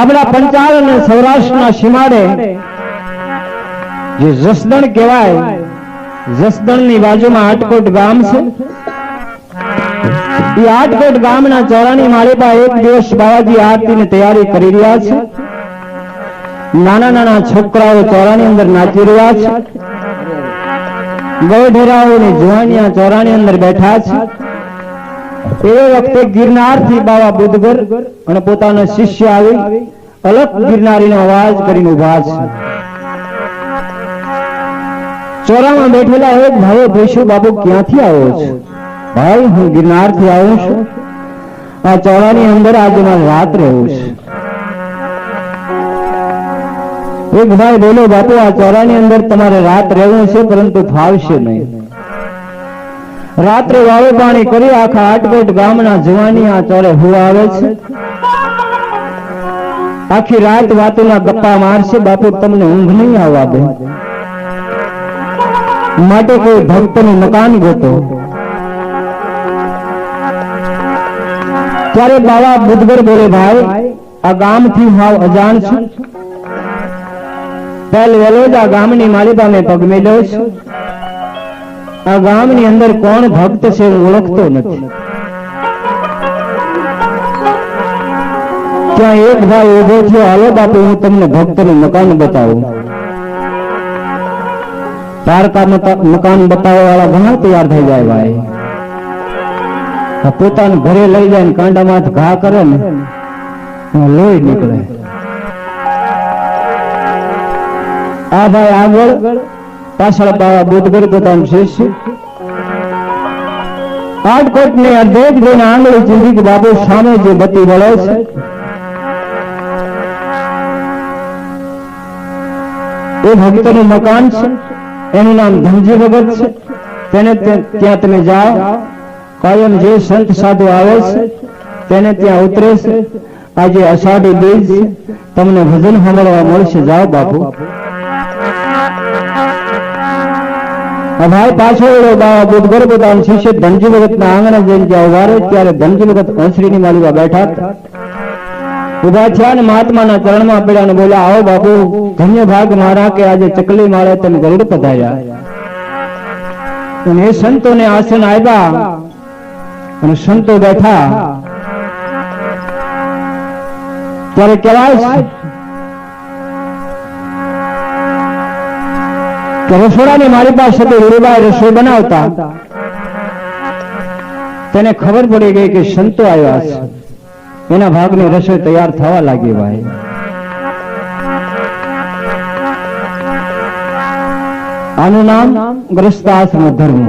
આપણા પંચાલ અને સૌરાષ્ટ્રના સીમાડે જે જસદણ કહેવાય, જસદણની બાજુમાં આટકોટ ગામ છે. એ આટકોટ ગામના ચોરાની માળીપા એક દિવસ બાવાજી આરતીની તૈયારી કરી રહ્યા છે. નાના નાના છોકરાઓ ચોરાની અંદર નાચી રહ્યા છે. ગૌઢેરાઓની જુવાનિયા ચોરાની અંદર બેઠા છે. એ વખતે ગિરનારથી બાવા બુદ્ધગર અને પોતાનો શિષ્ય આવી અલગ ગિરનારીનો અવાજ કરીને ઊભા છે. ચોરામાં બેઠેલા એક ભાઈ પૂછ્યું બાબુ ક્યાંથી આવ્યો છે? ભાઈ, હું ગિરનારથી આવ્યો છું. આ ચોરાની અંદર આજે મારે રાત રહેવું છે. એક ભાઈ બોલો બાપુ, આ ચોરાની અંદર તમારે રાત રહેવું છે, પરંતુ ફાવશે નહીં. રાત્રે વાવે પાણી કરી આખા આટકોટ ગામના જવાની આ ચોરે હુવા આવે છે. આખી રાત વાતોના ગપ્પા મારશે, બાપુ તમને ઊંઘ નહીં આવવા દે. માટે કોઈ ભક્તનું મકાન ગોતો. ત્યારે બાવા બુધગર બોલે, ભાઈ, આ ગામથી હાવ અજાણ છું. પહેલ વેલો જ આ ગામની માલિકા મેં પગ મેલ્યો છું. આ ગામની અંદર કોણ ભક્ત છે ઓળખતો નથી. ત્યાં એક ભાઈ ઊભો થયો, હાલો બાપુ, હું તમને ભક્તનું મકાન બતાવું. તારકા મકાન બતાવવા વાળા ઘણા તૈયાર થઈ જાય ભાઈ પોતાના ઘરે લઈ જાય ને કાંડામાં ઘા કરે ને લોહી નીકળે. આ ભાઈ આગળ પાછળ બાવા બુદ્ધગર પોતાનું શિષ્ય આટકોટ ને અર્ધેક જોઈને આંગળી ચીંધી બાબુ સામે જે બતી વળે છે. એ ભક્તનું મકાન છે. એનું નામ ધનજી ભગત છે. તેને ત્યાં તમે જાઓ. કાયમ જે સંત સાધુ આવે છે, તેને ત્યાં ઉતરે છે. આજે અષાઢી બીજ તમને ભજન સાંભળવા મળશે. જાઓ બાપુ. આ ભાઈ પાછો એલો બાવા બુદ્ધગર પોતાના શિષ્ય ધનજી ભગતના આંગણે જઈને ત્યાં ઊભા રહે, ત્યારે ધનજી ભગત હંસરીની માલિકા બેઠા ઊભા થયા ને મહાત્માના ચરણમાં પડ્યા ને બોલ્યા, આવો બાપુ, ધન્ય ભાગ મારા કે આજે ચકલી માળે તમે ગરુડ પધાર્યા. અને એ સંતોને આસન આપ્યા અને સંતો બેઠા. ત્યારે કહેવાય રસોડાની મારી પાસે તો રસોઈ બનાવતા. તેને ખબર પડી ગઈ કે સંતો આવ્યા છે. એના ભાગની રસોઈ તૈયાર થવા લાગી ભાઈ. આનું નામ ગ્રસ્તાશ્રમ ધર્મ.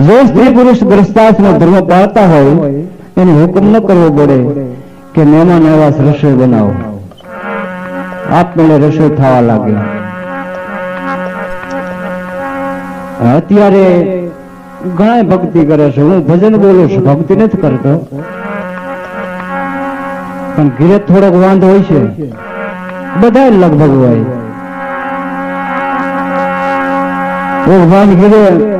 જે સ્ત્રી પુરુષ ગ્રસ્તાશ્રમ ધર્મ પાળતા હોય, એને હુકમ ન કરવો પડે કે મહેમાન આવ્યા રસોઈ બનાવો. આપમેળે રસોઈ થવા લાગે. અત્યારે ઘણા ભક્તિ કરે છે. હું ભજન બોલું છું. ભક્તિ નથી કરતો. પણ ઘીરે થોડોક વાંધો હોય છે. બધા લગભગ હોય. ભગવાન ઘીરે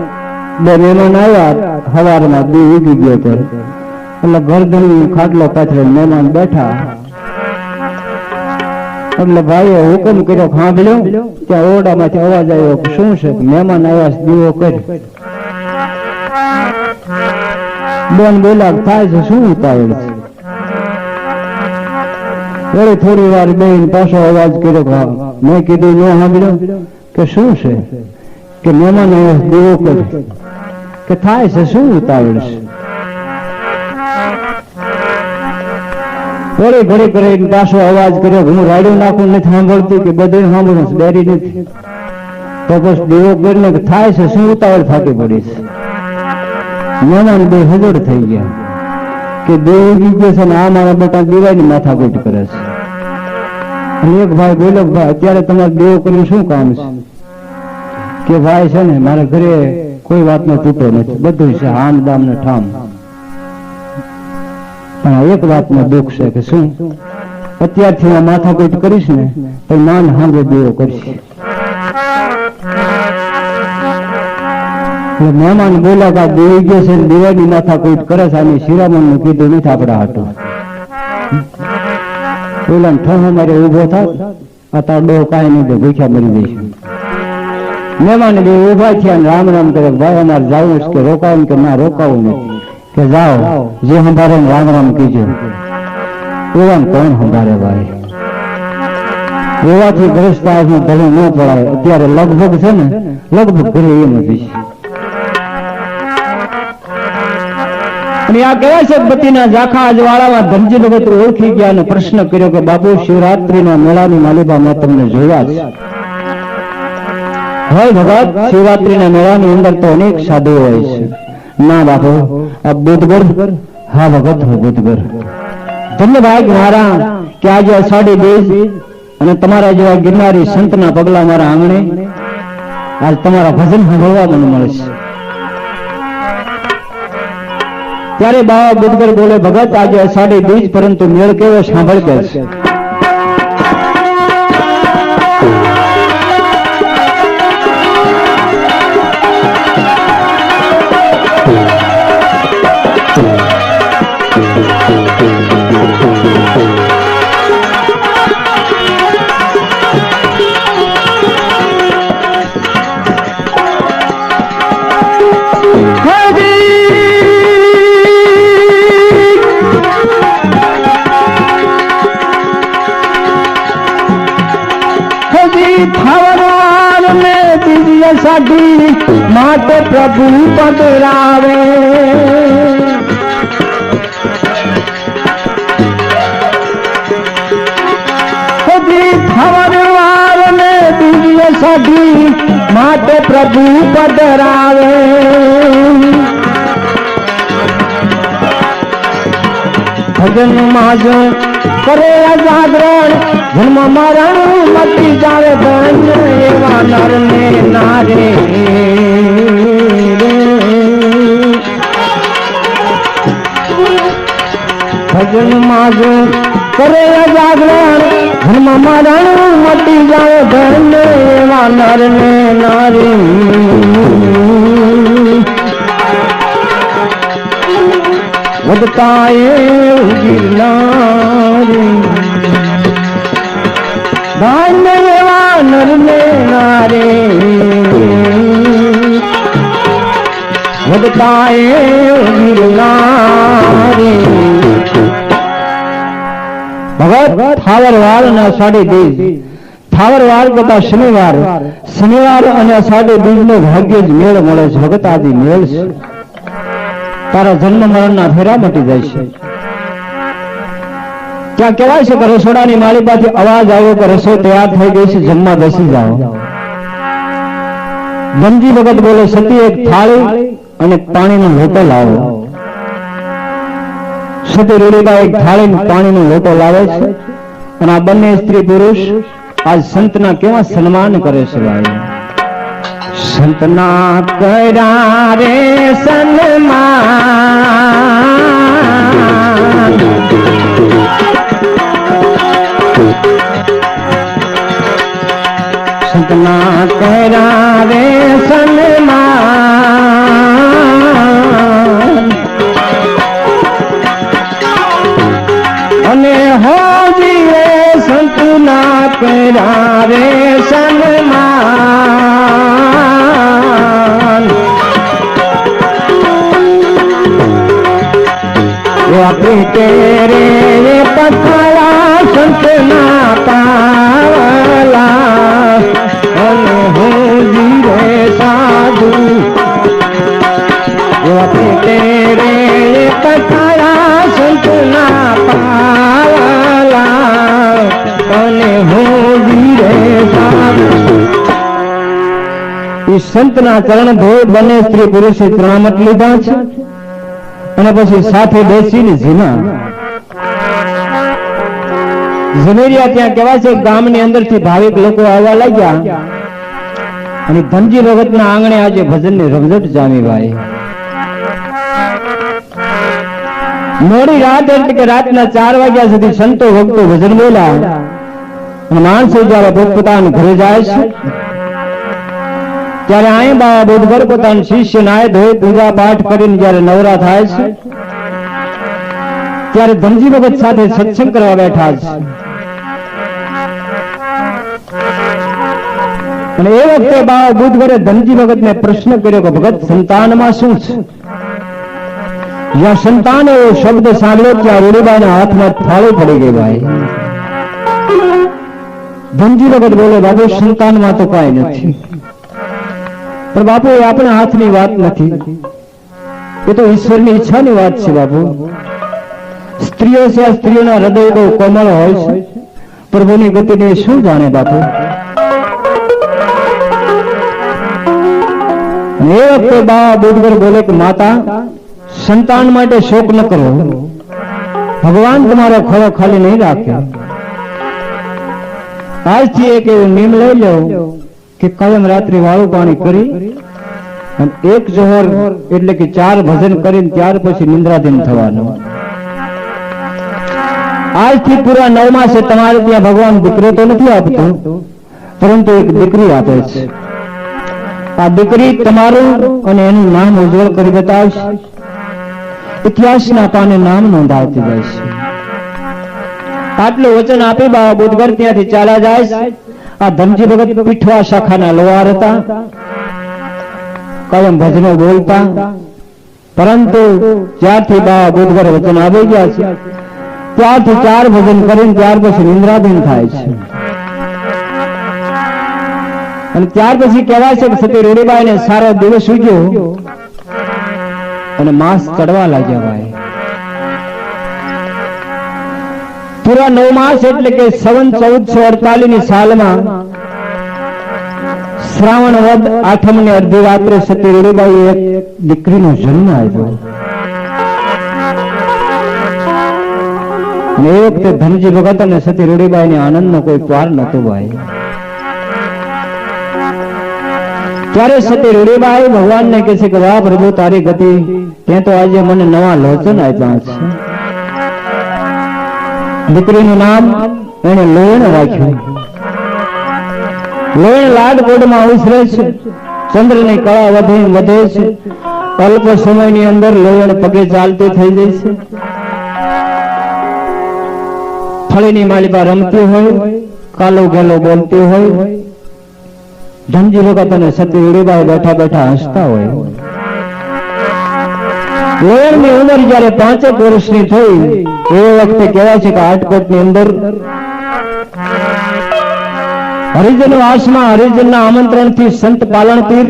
બે મહેમાન આવ્યા સવારમાં, બે ઉગી ગયો એટલે ઘર ગરદન ખાટલો પાછળ મહેમાન બેઠા. એટલે ભાઈએ હુકમ કર્યો સાંભળ્યો ત્યાં ઓરડામાંથી અવાજ આવ્યો શું છે? મહેમાન આવ્યા દીવો કર્યો. બેન બોલા થાય છે, શું ઉતાવળ છે? થોડી થોડી વાર બેન પાછો અવાજ કર્યો ભાવ મેં કીધું ન સાંભળ્યો કે શું છે? કે મહેમાન આવ્યા દીવો કર્યો. કે, થાય છે, શું ઉતાવળ છે? થોડી ઘડી કરીને પાછો અવાજ કર્યો. હું રાડ્યું નાખું, નથી સાંભળતી કે બધું સાંભળું ડેરી નથી. તો બસ દેવો કરીને થાય છે, શું ઉતાવળ ફાટી પડી છે? મહેમાન બે હજોડ થઈ ગયા. કે દેવ ગયો છે ને આ મારા બેટા દિવાળી માથાકૂટ કરે છે. અને એક ભાઈ બોલો ભાઈ, અત્યારે તમારે દેવો કરીને શું કામ છે? કે ભાઈ છે ને, મારા ઘરે કોઈ વાતનો તૂટો નથી. બધું છે, આમ, દામ ને ઠામ. પણ એક વાતનો દુઃખ છે કે શું? અત્યારથી હું માથાકૂટ કરીશ ને, તો નાન હાંગે દેવો કરીશ. મહેમાન બોલાતા દેવી ગયો છે દેવાની માથાકૂટ કરે છે, આની શિરામણનું કીધું નથી આપડા હાટું. ઓલા ઠહો મારે ઊભો થાત આ તાર ડો કાંઈ નહીં દે ભૂખ્યા મરી જઈશું. મહેમાન બે ઊભા થયા રામ રામ કરે ભાઈ અમારે જાવું કે રોકાવું કે ના રોકાવું નથી કે જાઓ જે સંભાળે રામ રામ કીજો એવા કોણ સંભાળે ભાઈ એવાથી ભ્રષ્ટાચાર ભલે ન પડાય. અત્યારે લગભગ છે ને લગભગ ભલે એ નથી અને આ કહેવાય સદપતિના જાખા અજવાળામાં ધનજી ભગત ઓળખી ગયા અને પ્રશ્ન કર્યો કે બાપુ શિવરાત્રીના મેળાની માલિબા મેં તમને જોયા છે. હોય ભગત શિવરાત્રીના મેળાની અંદર તો અનેક સાધુઓ હોય છે. ના બાપુ, આ બુધગર? હા ભગત, હું બુધગર. ધન્ય મારા કે આજે અષાઢી બીજ અને તમારા જેવા ગિરનારી સંતના પગલા મારા આંગણે આજ તમારા ભજન સાંભળવા મને મળે છે. ત્યારે બાવા બુદ્ધગર બોલે, ભગત, આજે અષાઢી બીજ પરંતુ મેળ કેવો સાંભળ કે છે? સાડી માટે પ્રભુ પધરાવે સાડી માટે પ્રભુ પધરાવે ભજન માજ કરે જાગરણ જન્મ મરણ મટી જાવે ધન્ય એવા નર ને નારે. ભજન માજ કરે જાગરણ, જન્મ મરણ મટી જાવે ધન્ય એવા નર ને નારી. વધતા એ ગિરનારી ધાન્ય એવા નરને નારે શનિવાર શનિવાર અને સાડી બીજ નો ભાગ્ય જ મેળ મળે છે ભગત આદિ મેળ છે. તારા જન્મ મરણના ફેરા મટી જાય છે. ત્યાં કહેવાય છે કે રસોડાની માલિકાથી અવાજ આવ્યો કે રસોઈ તૈયાર થઈ ગઈ છે, જમવા બેસી જાઓ. ધનજી વખત બોલે, સતી, એક થાળી અને પાણીનો લોટો લાવો. સતી રૂડીબા એક થાળી પાણીનો લોટો લાવે છે અને આ બંને સ્ત્રી પુરુષ આજ સંતના કેવા સન્માન કરે છે ભાઈ? સંતના કરા રે સન્માન. સંતના કર્યા રે સન્માન અને હોજી રે સંતના કર્યા રે સન્માન આપણી તેરે પથારા સંતના પાવલા અને હોજી રે સાધુ. આપણી તેરે પથારા સંતના પાવલા અને હોજી રે સાધુ. એ સંતના ચરણ ભેદ બંને સ્ત્રી પુરુષે ત્રણામત લીધા છે. અને પછી સાથે બેસીને જીના. ઝવેરિયા ત્યાં કહેવાય છે, ગામની અંદરથી ભાવિક લોકો આવવા લાગ્યા. અને ધનજી ભગતના આંગણે આજે ભજનની રમઝટ જામી ભાઈ. મોડી રાત એટલે કે રાતના ચાર વાગ્યા સુધી સંતો ભક્તો ભજન બોલ્યા. અને માણસો જયારે પોતપોતાના ઘરે જાય છે, ત્યારે અહીં બાબા બુધગર પોતાના શિષ્ય નાય ધોઈ પૂજા પાઠ કરીને જયારે નવરા થાય છે ત્યારે ધનજી ભગત સાથે સત્સંગ કરવા બેઠા છે. અને એ વખતે બાવા બુધવારે ધનજી ભગત ને પ્રશ્ન કર્યો કે, ભગત, સંતાનમાં શું છે? જ્યાં સંતાન એવો શબ્દ સાંભળ્યો, ત્યાં રૂડીબાના હાથમાં થાળી પડી ગઈ ભાઈ. ધનજી ભગત બોલે બાપુ સંતાનમાં તો કઈ નથી. પણ બાપુ, એ આપણા હાથની વાત નથી. એ તો ઈશ્વરની ઈચ્છાની વાત છે, બાપુ. સ્ત્રીઓ છે, સ્ત્રીઓના હૃદય બહુ કોમળ હોય છે. પ્રભુની ગતિને શું જાણે બાપુ? એ વખતે બા બુદ્ધગર બોલે કે, માતા, સંતાન માટે શોક ન કરો. ભગવાન તમારો ખરો ખાલી નહીં રાખે. આજથી એક એવો નિયમ લઈ લો કે કાયમ રાત્રિ વાળું પાણી કરી અને એક જોહર એટલે કે ચાર ભજન કરીને ત્યાર પછી નિંદ્રાધીન થવાનું. આજથી પૂરા નવ માસે તમારે ત્યાં ભગવાન દીકરો તો નથી આપતો પરંતુ એક દીકરી આપે છે. આ દીકરી તમારું અને એનું નામ ઉજ્જવળ કરી બતાવશે ઇતિહાસના પાને નામ નોંધાવતી જાય આટલું વચન આપી બાબા બુધગર ત્યાંથી ચાલ્યા જાય આ ધનજી ભગત પીઠવા શાખાના લોહાર હતા. કલમ ભજનો બોલતા. પરંતુ જ્યારથી બાબા બુધગર વચન આવી ગયા છે ત્યારથી ચાર ભજન કરીને ત્યાર પછી નિંદ્રાધીન થાય છે. અને ત્યાર પછી કહેવાય છે કે સતી રૂડીબાઈને સારો દિવસ ઉગ્યો અને માસ ચડવા લાગ્યા ભાઈ. પૂરા નવ માસ એટલે કે સવન ચૌદસો અડતાલીસની સાલમાં શ્રાવણ વદ આઠમ ને અડધી રાત્રે સતી રૂડીબાઈ એક દીકરીનો જન્મ આવ્યો અને એ વખતે ધનજી ભગત અને સતી રૂડીબાઈ ને આનંદ નો કોઈ પાર નતો ભાઈ. ત્યારે સતી રૂડીબાઈ ભગવાનને કહે છે કે, વાહ પ્રભુ, તારી ગતિ. તે તો આજે મને નવા લોચન આપ્યા છે. દીકરીનું નામ એને લોણ રાખ્યું. લોયણ લાડકોડમાં ઉછરે છે. ચંદ્રની કળા વધે વધે છે. અલ્પ સમયની અંદર લોણ પગે ચાલતી થઈ જાય છે. ફળીની માલિબા રમતી હોય, કાલો ગેલો બોલતી હોય, ધનજી લોકો તને સતી ઉડીબાઈ બેઠા બેઠા હસતા હોય. લોયણની ઉંમર જયારે પાંચેક વર્ષની થઈ, એ વખતે કહેવાય છે કે આટકોટની અંદર હરિજન વાસમાં હરિજનના આમંત્રણથી સંત પાલણપીર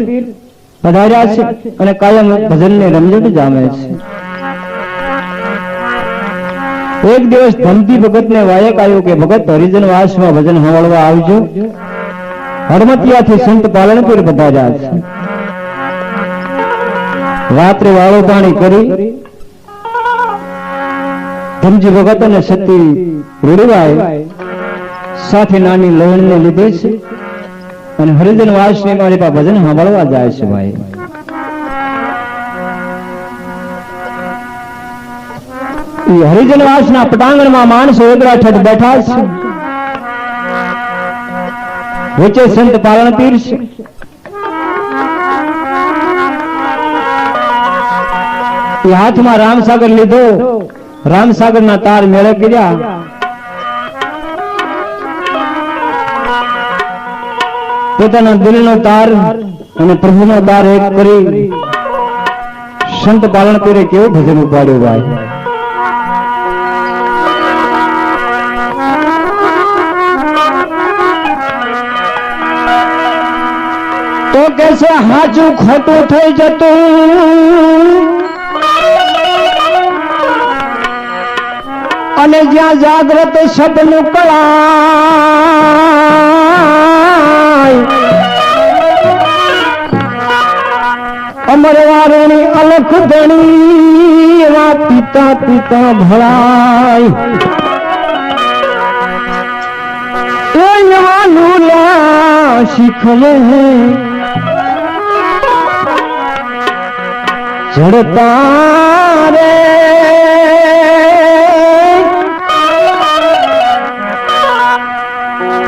પધાર્યા છે અને કાયમ ભજનની રમઝટ જામે છે. એક દિવસ ધમકી ભગત ને વાયક આવ્યો કે ભગત હરિજન વાસમાં ભજન હવાળવા આવજો. હડમતિયાથી સંત પાલનપુર પધાર્યા છે. રાત્રે વાળો પાણી કરી ધમજી ભગત અને સતી રૂડવાય. સાથે નાની લોહણને લીધે છે. અને હરિજન વાસની મારી પાસે ભજન સાંભળવા જાય છે ભાઈ. ઈ હરિજન વાસના પટાંગણમાં માણસો એકરા છઠ બેઠા છે વચ્ચે સંત પાલનપીર છે હાથમાં રામસાગર લીધો રામસાગર ના તાર મેળે કર્યા પોતાના દિલનો તાર અને પ્રભુનો તાર એક કરી સંત પાલનપુરે કેવું ભજન ઉપાડ્યું ભાઈ કે છે હાચું ખોટું થઈ જતું. અને જ્યાં જાગ્રત સપનું કળાય અમર વારુણી અલખ ધણી પિતા પિતા ભળાય. એ એવા લુલા જડતા રે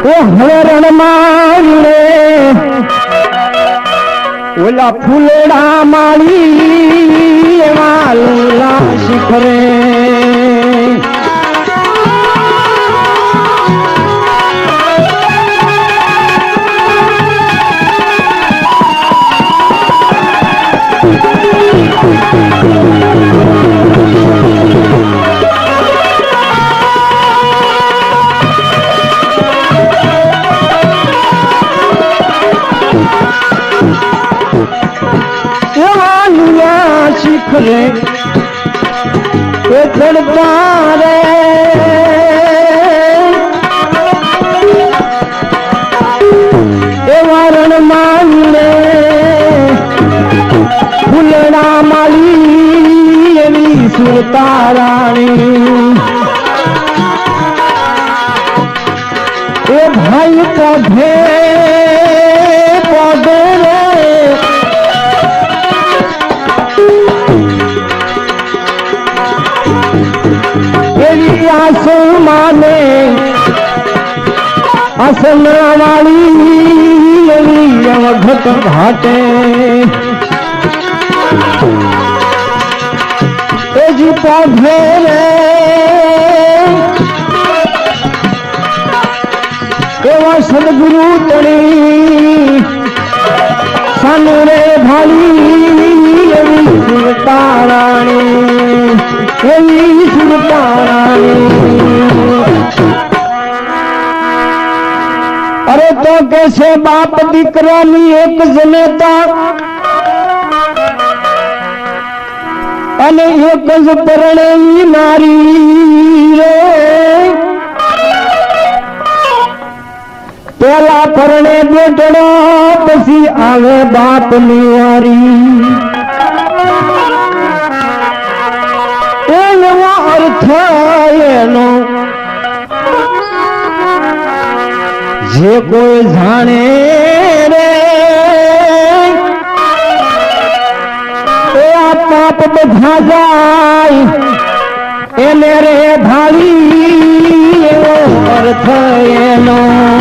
ઓ હરણ મારે ઓલા ફૂલડા માળી એવા શિખરે. રે એ ચડતા રે ફૂલડા માલી એવી સુતારાણી એ ભાઈ પધે એવી આસુ માને આસના વાળી એવી અવઘટ ઘાટે એજી પધે રે એવા સદગુરુ તણી અરે તો કે છે, બાપ દીકરાની એક જનેતા અને એક જ પરણે નારી રે. પેલા પરણે બેટડો પછી આવે બાપ નિવારી એનો જે કોઈ જાણે રે પાપ બધા જાય એને રે ભાવી અર્થ એનો.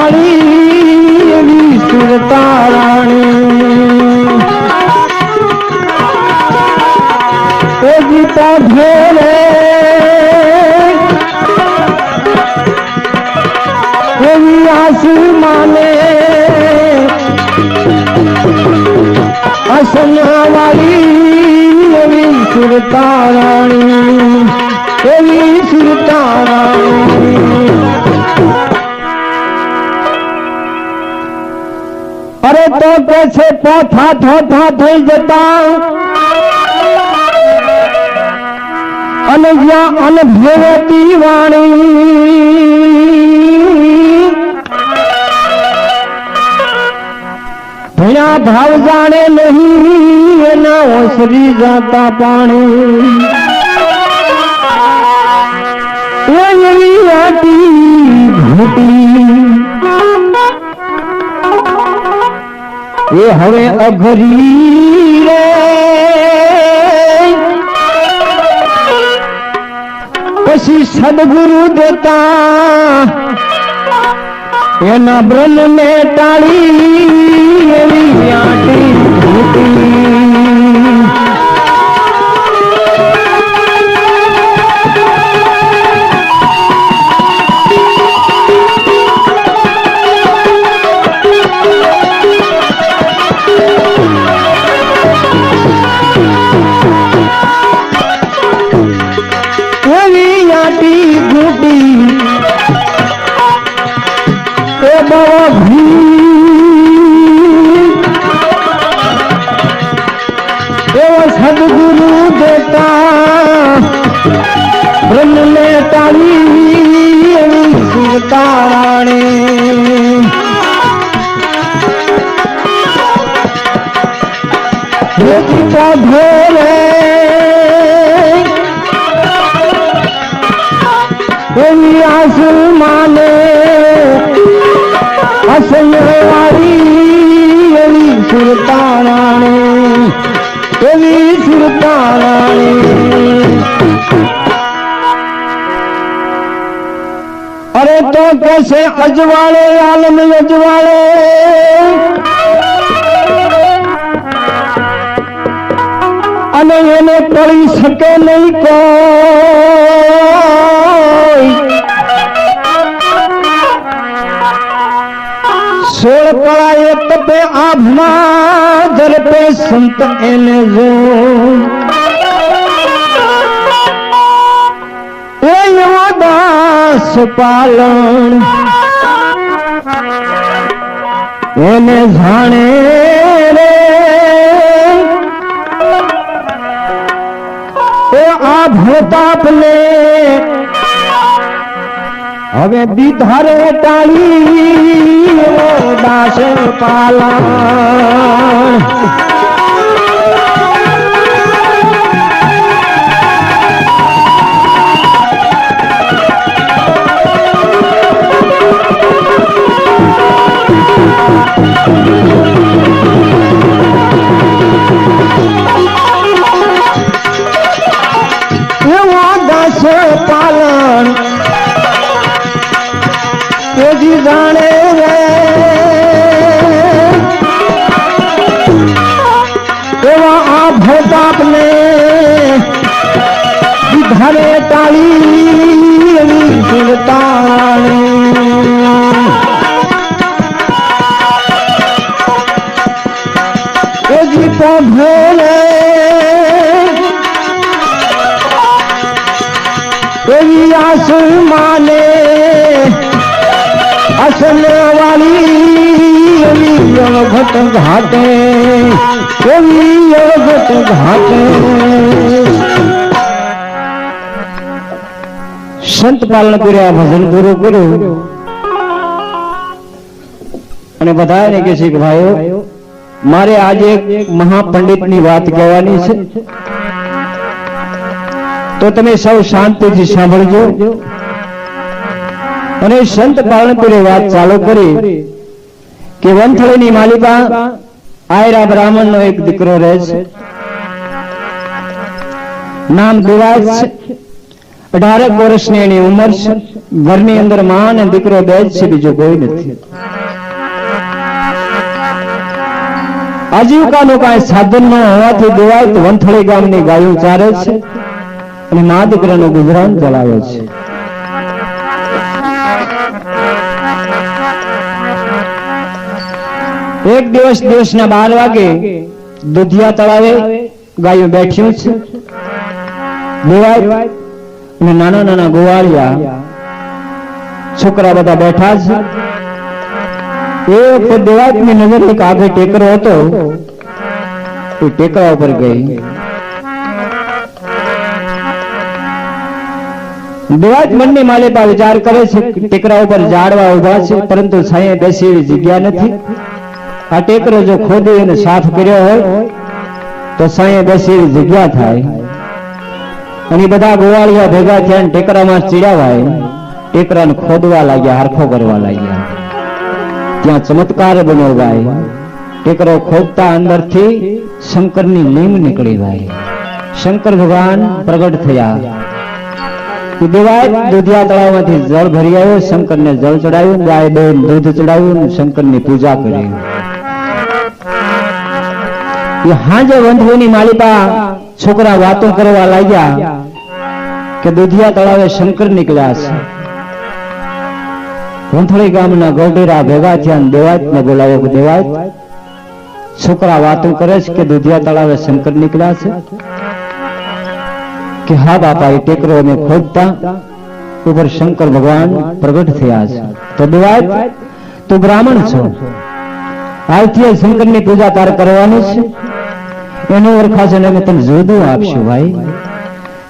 ભાળી એવી સુરતારાણી એ ગીતા ઘેરે એવી આસી માને એવી સુરતારાણી. એવી સુરતારાણી. અરે છે પોથા થોથા થઈ જતા. અને જ્યાં અનભેવતી વાણી ભયા ભાવ જાણે નહીં, એના ઓસરી જાતા પાણી. એ હવે અઘરી પછી સદગુરુ દેતા એના બ્રહ્મ ને ટાળી એવી આટી કેસે અજવાળે, આલમ અજવાળે. અને એને પડી શકે નહીં કોઈ. સોળ કળાએ તપે આભમાં, ઝડપે સંત એને જો એવો દાસ પાલણ એને જાણે રે. એ આ ભતાપને હવે દીધારે ટાળી દાસ પાલન. સંત પાલન કર્યા, ભજન પૂરું કર્યું. અને બધાને કે છે કે ભાઈઓ, મારે આજે એક મહાપંડિતની વાત કહેવાની છે. તો તમે સૌ શાંતિથી સાંભળજો. અને સંત પાલનપુરે વાત ચાલુ કરી કે વંથળીની માલિકા આયરા બ્રાહ્મણ નો એક દીકરો રહે છે. નામ દિવાજ છે. અઢારક વર્ષની એની ઉંમર છે. ઘરની અંદરમાં અને દીકરો બે જ છે, બીજો કોઈ નથી. આજીવિકાનું કાંઈ સાધન ન હોવાથી દિવાજ વંથળી ગામની ગાયો ચારે છે અને મા દીકરાનું ગુજરાન ચલાવે છે. એક દિવસ દિવસના બાર વાગે દુધિયા તળાવે ગાયો બેઠ્યું છે. દેવાય અને નાના નાના ગોવાળિયા. છોકરા બધા બેઠા છે એ વખતે દેવાતની નજર એક આગળ ટેકરો હતો. એ ટેકરા ઉપર ગઈ. દેવાજ મનની માલિકા વિચાર કરે છે કે ટેકરા ઉપર ઝાડવા ઊભા છે, પરંતુ છાંયે બેસી એવી જગ્યા નથી. આ ટેકરો જો ખોદી અને સાફ કર્યો હોય, તો છાંયે બેસી એવી જગ્યા થાય. અને બધા ગોવાળિયા ભેગા થયા ટેકરામાં ચીડાવાય. ટેકરાને ખોદવા લાગ્યા, હરખો કરવા લાગ્યા. ત્યાં ચમત્કાર બન્યો ભાઈ ટેકરો ખોદતા અંદરથી શંકરની લીમ નીકળી ભાઈ શંકર ભગવાન પ્રગટ થયા. દેવાય દુધિયા તળાવમાંથી જળ ભરી આવ્યો, શંકરને જળ ચડાવ્યું, ગાય, બેન દૂધ ચડાવ્યું શંકરની પૂજા કરી. હાજે વંધુની માલિકા છોકરા વાતો કરવા લાગ્યા કે દુધિયા તળાવે શંકર નીકળ્યા છે. વંથળી ગામના ગોઢેરા ભેગા થયા અને દેવાયતને બોલાવ્યો દેવાત છોકરા વાતો કરે છે કે દુધિયા તળાવે શંકર નીકળ્યા છે? કે હા બાપા, એ ટેકરો અમે ખોદતા, ઉપર શંકર ભગવાન પ્રગટ થયા છે. તો દેવાત તું બ્રાહ્મણ છો? આજથી શંકરની પૂજા તારે કરવાની છે? એનો ઓળખાશે ને અમે તને જુદું આપશું ભાઈ.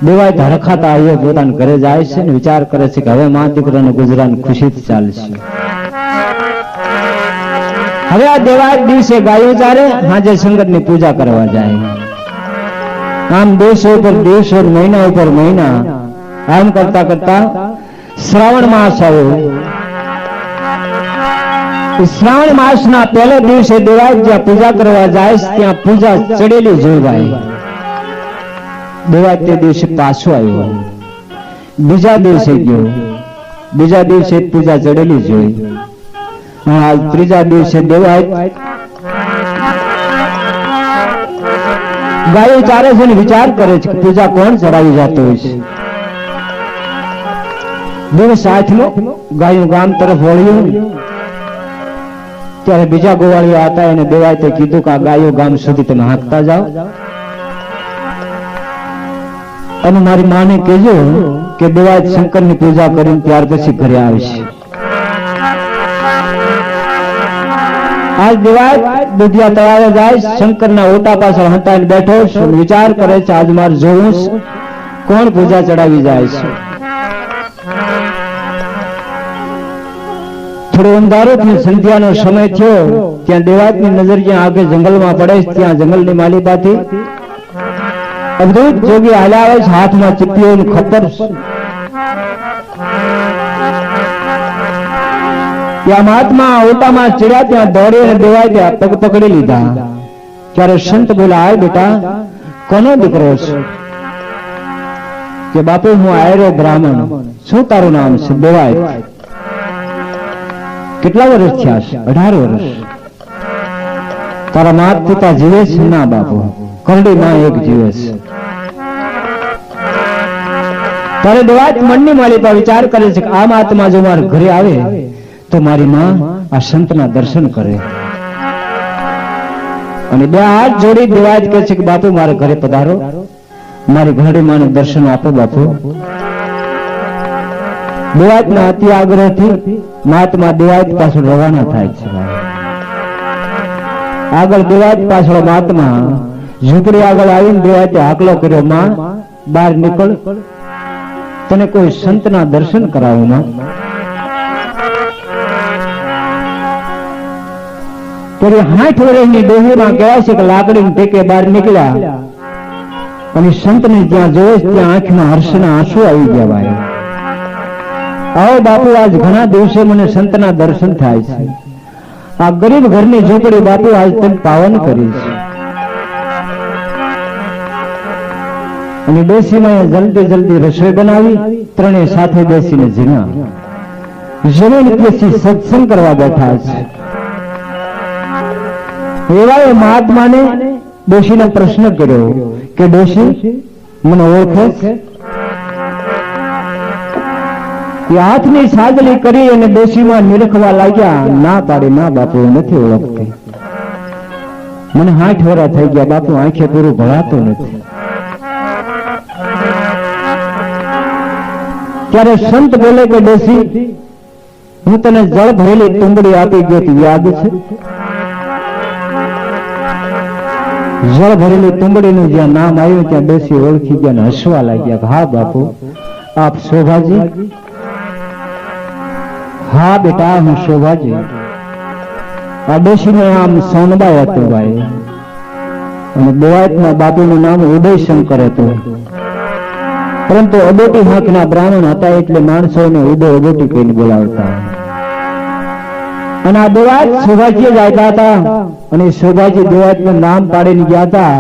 દેવાય ધરખાતા આવીએ, પોતાના ઘરે જાય છે ને વિચાર કરે છે કે હવે મા દીકરાનું ગુજરાન ખુશીથી ચાલશે. હવે આ દેવાય દિવસે ગાયો ચારે હાજે ની પૂજા કરવા જાય. આમ દિવસો ઉપર દિવસો, મહિના ઉપર મહિના, આમ કરતા કરતા શ્રાવણ માસ આવ્યો શ્રાવણ માસના પહેલે દિવસે દેવાય જ્યાં પૂજા કરવા જાય ત્યાં પૂજા ચડેલી જોવાય. દેવાય તે દિવસે પાછો આવ્યો બીજા દિવસે ગયો. બીજા દિવસે પૂજા ચડેલી જોઈ. અને ત્રીજા દિવસે દેવાય ગાયો ચારે છે વિચાર કરે છે પૂજા કોણ ચડાવી જતો હોય છે. દિવસ આઠમો ગાયું ગામ તરફ વળ્યું. ત્યારે બીજા ગોવાળીઓ હતા એને દેવાય તે કીધું કે આ ગાયો ગામ સુધી તમે હાંકતા જાઓ. અને મારી માને કહેજો કે દેવાય શંકરની પૂજા કરીને ત્યાર પછી ઘરે આવીશ. આજ દેવાય દુધિયા તળાવે જાય, શંકરના ઓટા પાછળ હંતાઈને બેઠો વિચાર કરે છે, આજ મારે જોવું કોણ પૂજા ચડાવી જાય છે? થોડો અંધારો થયો સંધ્યાનો સમય થયો ત્યાં દેવાતની નજર જ્યાં આગળ જંગલમાં પડે છે, ત્યાં જંગલની માલિકાથી અદ્ભુત જોગી હલાવે છે હાથમાં ચીપીઓ ખપ્પર ત્યાં મહાત્મા ઓટામાં ચડ્યા ત્યાં દોડી અને દેવાય ત્યાં પગ પકડી લીધા. ત્યારે સંત બોલા આય બેટા કોનો દીકરો છે? કે બાપુ હું આયરો બ્રાહ્મણ શું તારું નામ છે? દેવાય. કેટલા વર્ષ થયા? અઢાર વર્ષ. તારા માત પિતા જીવે છે ના બાપુ. કરડી માં એક જીવે છે તારે દેવાજ મનની માલિકા વિચાર કરે છે કે આ મહાત્મા જો મારા ઘરે આવે, તો મારી માં આ સંતના દર્શન કરે. અને બે હાથ જોડી દેવાજ કહે છે કે, બાપુ, મારા ઘરે પધારો. મારી ઘરડી માને દર્શન આપો, બાપુ. દેવાજના અતિ આગ્રહથી મહાત્મા દેવાજ પાછળ રવાના થાય છે. આગળ દેવાજ પાછળ મહાત્મા ઝૂંપડી આગળ આવીને દેવાજે હાકલો કર્યો, માં, બહાર નીકળ. તને કોઈ સંતના દર્શન કરાવું, માં. ત્યારે હાથ વર્ષની ડોહીમાં કહેવાય છે કે લાકડી ટેકે બહાર નીકળ્યા. અને સંતને જ્યાં જોવે ત્યાં આંખમાં હર્ષના આંસુ આવી ગયા ભાઈ. આવો બાપુ, આજ ઘણા દિવસે મને સંતના દર્શન થાય છે. આ ગરીબ ઘરની ઝૂંપડી બાપુ આજ તેમ પાવન કરી છે. અને બેસીમાં જલ્દી જલ્દી રસોઈ બનાવી ત્રણે સાથે બેસીને જમ્યા જમીન પછી સત્સંગ કરવા બેઠા છે. એવા એ મહાત્માને ડોશીને પ્રશ્ન કર્યો કે, ડોશી, મને ઓળખે છે? એ હાથની સાજલી કરી અને ડોશીમાં નિરખવા લાગ્યા. ના પાડી ના બાપુ નથી ઓળખતી. મને હાથ વરા થઈ ગયા. બાપુ આંખે પૂરું ભળાતું નથી. ત્યારે સંત બોલે કે, ડોશી, હું તને જળ ભરેલી તુંબડી આપી ગયો યાદ છે? જળ ભરેલી તુંબડીનું જ્યાં નામ આવ્યું, ત્યાં ડોશી ઓળખી ગયા હસવા લાગ્યા હા બાપુ, આપ શોભાજી હા બેટા, હું શોભાજી આડોશીનું નામ સોનબાઈ હતું ભાઈ. અને દેવાયતના બાપુનું નામ ઉદયશંકર હતું. પરંતુ અબોટી હાથના બ્રાહ્મણ હતા એટલે માણસોને ઉદય અબોટી કહીને બોલાવતા. અને આ દેવાજ શોભાજી જ આવ્યા હતા. અને શોભાજી દેવાજનું નામ પાડીને ગયા હતા.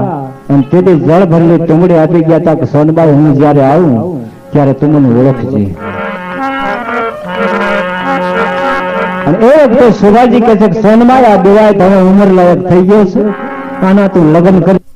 અને તેથી જળ ભરેલી ટુંગડી આપી ગયા હતા કે, સોનબાઈ, હું જ્યારે આવું, ત્યારે તું મને ઓળખજે. અને એ વખતે શિવાજી કહે છે આ દેવાય તમે ઉંમર લાયક થઈ ગયો છે. આના તું લગ્ન કરી